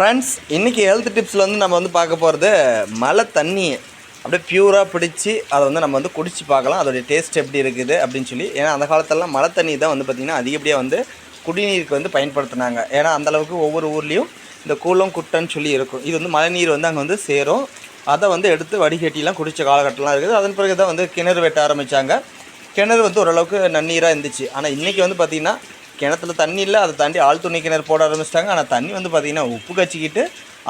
Friends இன்றைக்கி health டிப்ஸில் வந்து நம்ம வந்து பார்க்க போகிறது மழை தண்ணி அப்படியே பியூராக பிடிச்சி அதை வந்து நம்ம வந்து குடிச்சு பார்க்கலாம். அதோடைய டேஸ்ட் எப்படி இருக்குது அப்படின்னு சொல்லி. ஏன்னா அந்த காலத்திலலாம் மழை தண்ணி தான் வந்து பார்த்திங்கன்னா அதிகப்படியாக வந்து குடிநீருக்கு வந்து பயன்படுத்தினாங்க. ஏன்னா அந்தளவுக்கு ஒவ்வொரு ஊர்லேயும் இந்த கூலம் குட்டைன்னு சொல்லி இருக்கும். இது வந்து மழை நீர் வந்து அங்கே வந்து சேரும். அதை வந்து எடுத்து வடிகட்டிலாம் குடித்த காலகட்டம்லாம் இருக்குது. அதன் பிறகு தான் வந்து கிணறு வெட்ட ஆரம்பித்தாங்க கிணறு வந்து ஓரளவுக்கு நன்னீராக இருந்துச்சு. ஆனால் இன்றைக்கி வந்து பார்த்திங்கன்னா கிணத்துல தண்ணி இல்லை அதை தாண்டி ஆழ்துணை கிணறு போட ஆரம்பிச்சிட்டாங்க. ஆனால் தண்ணி வந்து பார்த்திங்கன்னா உப்பு கச்சிக்கிட்டு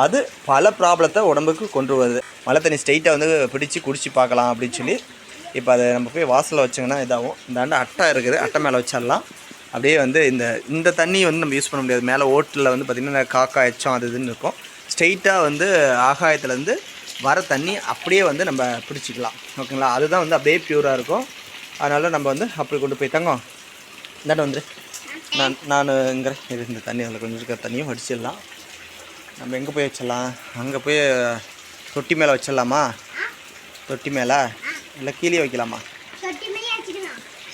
அது பல ப்ராப்ளத்தை உடம்புக்கு கொண்டு வருது. மழை தண்ணி ஸ்ட்ரைட்டாக வந்து பிடிச்சி குடிச்சு பார்க்கலாம் அப்படின்னு சொல்லி இப்போ அதை நம்ம போய் வாசலில் வச்சோங்கன்னா இதாகும். இந்த அட்டை இருக்குது அட்டை மேலே வச்சிடலாம். அப்படியே வந்து இந்த இந்த தண்ணி வந்து நம்ம யூஸ் பண்ண முடியாது. மேலே ஓட்டில் வந்து பார்த்திங்கன்னா காக்கா எச்சம் அது இதுன்னு இருக்கும். ஸ்ட்ரெயிட்டாக வந்து ஆகாயத்துலேருந்து வர தண்ணி அப்படியே வந்து நம்ம பிடிச்சிக்கலாம். ஓகேங்களா அதுதான் வந்து அப்படியே ப்யூராக இருக்கும். அதனால் நம்ம வந்து அப்படி கொண்டு போய் தங்கோம். இந்தாண்ட வந்துரு. நான் நான் இங்கே இது இந்த தண்ணி அதில் கொஞ்சம் இருக்கிற தண்ணியும் வடிச்சிடலாம். நம்ம எங்கே போய் வச்சிடலாம்? அங்கே போய் தொட்டி மேலே வச்சிடலாமா? தொட்டி மேலே? இல்லை கீழே வைக்கலாமா?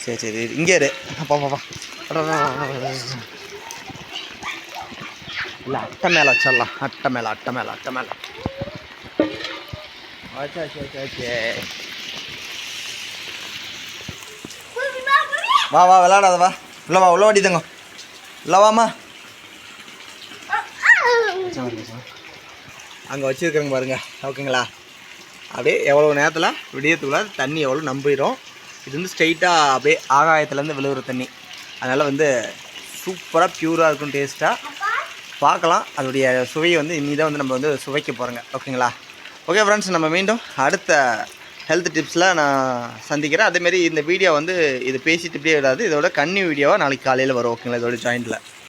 சரி சரி. இங்கே இரு. அப்பா பாப்பா இல்லை அட்டை மேலே வச்சிடலாம். அட்டை மேலே அட்டை மேலே அட்டை மேலே. ஓகே ஓகே ஓகே ஓகே வா வா விளாடாத வா. உள்ள வா உள்ள வாடி தங்க உள்ள அங்கே வச்சுருக்குறங்க பாருங்க ஓகேங்களா? அப்படியே எவ்வளோ நேரத்தில் விடியத்துக்குள்ள தண்ணி எவ்வளோ நம்பிடும் இது வந்து ஸ்ட்ரைட்டாக அப்படியே ஆகாயத்துலேருந்து விழுகிற தண்ணி. அதனால் வந்து சூப்பராக ப்யூராக இருக்கும் டேஸ்ட்டாக பார்க்கலாம். அதோடைய சுவையை வந்து இனி தான் வந்து நம்ம வந்து சுவைக்க போகிறோங்க ஓகேங்களா? ஓகே ஃப்ரெண்ட்ஸ் நம்ம மீண்டும் அடுத்த ஹெல்த் டிப்ஸில் நான் சந்திக்கிறேன். அதேமாரி இந்த வீடியோ வந்து இது பேசிட்டு இப்படியே விடாது. இதோட கன்னி வீடியோவாக நாளைக்கு காலையில் வரும். ஓகேங்களா இதோட ஜாயிண்டில்